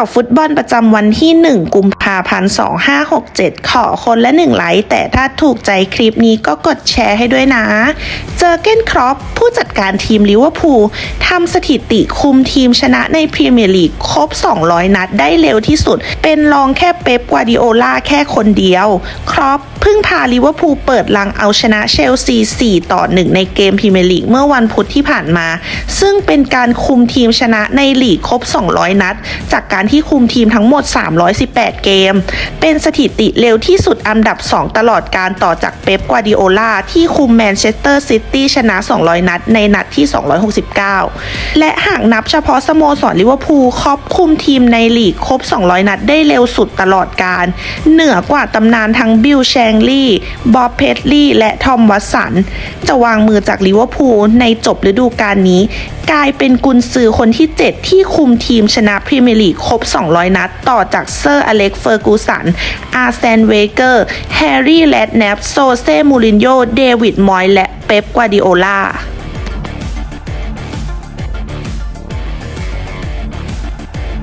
าวฟุตบอลประจำวันที่ 1 กุมภาพันธ์ 2567 ขอคนละ 1 ไลค์ แต่ถ้าถูกใจคลิปนี้ก็กดแชร์ให้ด้วยนะ เจอเก้นครอปผู้จัดการทีมลิเวอร์พูลทำสถิติคุมทีมชนะในพรีเมียร์ลีกครบ 200 นัดได้เร็วที่สุด เป็นรองแค่เป๊ปกวาดิโอลาแค่คนเดียว ครอปเพิ่งพาลิเวอร์พูลเปิดลังเอาชนะเชลซี 4 ต่อ 1 ในเกมพรีเมียร์ลีกเมื่อวันพุธที่ผ่านมา ซึ่งเป็นการคุมทีมชนะในลีกครบ 200 นัด จากการที่คุมทีมทั้งหมด 318 เกม เป็นสถิติเร็วที่สุดอันดับ 2 ตลอดการต่อจากเป๊ปกวาดิโอลาที่คุมแมนเชสเตอร์ซิตี้ชนะ 200 นัดในนัดที่ 269 และหากนับเฉพาะสโมสรลิเวอร์พูลครอบคุมทีมในลีกครบ 200 นัดได้เร็วสุดตลอดการ เหนือกว่าตำนานทั้งบิลแชงลีย์บอบเพดลีย์และทอมวัตสัน จะวางมือจากลิเวอร์พูลในจบฤดูกาลนี้ กลายเป็นกุนซือคนที่ 7 ที่คุมทีมชนะพรีเมียร์ลีกครบ 200 นัด ต่อจากเซอร์อเล็กเฟอร์กูสัน อาร์เซนเวเกอร์ แฮร์รี่แลดแนป โซเซ มูรินโญ่ เดวิด มอยและ ป๊ป กวาดิโอลา